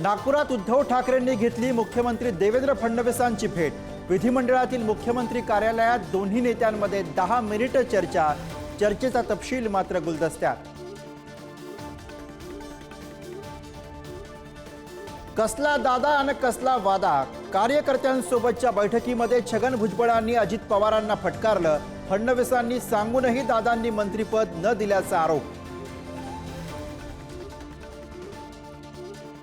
नागपुरात उद्धव ठाकरेंनी घेतली मुख्यमंत्री देवेंद्र फडणवीसांची भेट. विधिमंडळातील मुख्यमंत्री कार्यालयात दोन्ही नेत्यांमध्ये दहा मिनिटं चर्चा. चर्चेचा तपशील मात्र गुलदस्त्यात. कसला दादा आणि कसला वादा? कार्यकर्त्यांसोबतच्या बैठकीमध्ये छगन भुजबळांनी अजित पवारांना फटकारलं. फडणवीसांनी सांगूनही दादांनी मंत्रिपद न दिल्याचा आरोप.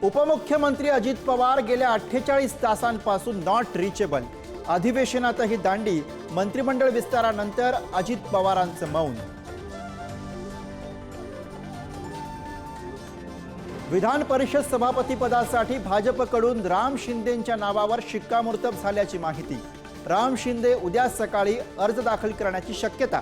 उपमुख्यमंत्री अजित पवार गेल्या अठ्ठेचाळीस तासांपासून नॉट रिचेबल अधिवेशनातही दांडी मंत्रिमंडळ विस्तारानंतर अजित पवारांचं मौन. विधान परिषद सभापतीपदासाठी भाजपकडून राम शिंदेंच्या नावावर शिक्कामोर्तब झाल्याची माहिती. राम शिंदे उद्या सकाळी अर्ज दाखल करण्याची शक्यता.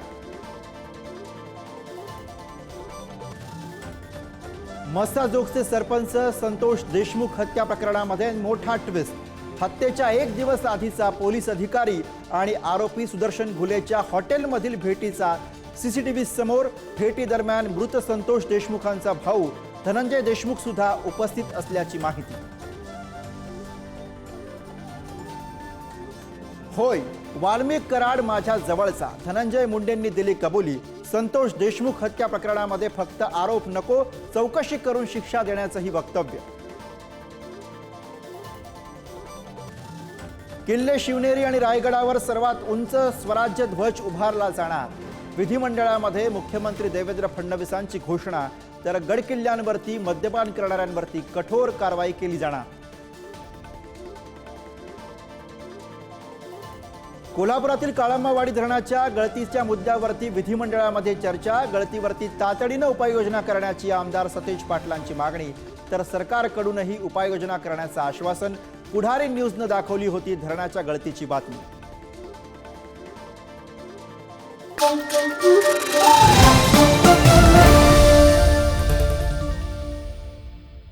मस्साजोगचे सरपंच संतोष देशमुख हत्या प्रकरणामध्ये मोठा ट्विस्ट हत्येच्या एक दिवस आधीचा पोलीस अधिकारी आणि आरोपी सुदर्शन घुलेच्या हॉटेलमधील भेटीचा सीसीटीव्ही समोर भेटी दरम्यान मृत संतोष देशमुखांचा भाऊ धनंजय देशमुख सुद्धा उपस्थित असल्याची माहिती. होय वाल्मिक कराड माझ्या जवळचा. धनंजय मुंडेंनी दिली कबुली. संतोष देशमुख हत्या प्रकरणामध्ये फक्त आरोप नको चौकशी करून शिक्षा देण्याचंही वक्तव्य. किल्ले शिवनेरी आणि रायगडावर सर्वात उंच स्वराज्य ध्वज उभारला जाणार. विधिमंडळामध्ये मुख्यमंत्री देवेंद्र फडणवीसांची घोषणा तर गडकिल्ल्यांवरती मद्यपान करणाऱ्यांवरती कठोर कारवाई केली जाणार. कोल्हापुरातील काळंबावाडी धरणाच्या गळतीच्या मुद्द्यावरती विधिमंडळामध्ये चर्चा गळतीवरती तातडीनं उपाययोजना करण्याची आमदार सतेज पाटलांची मागणी. तर सरकारकडूनही उपाययोजना करण्याचं आश्वासन पुढारी न्यूजनं दाखवली होती धरणाच्या गळतीची बातमी.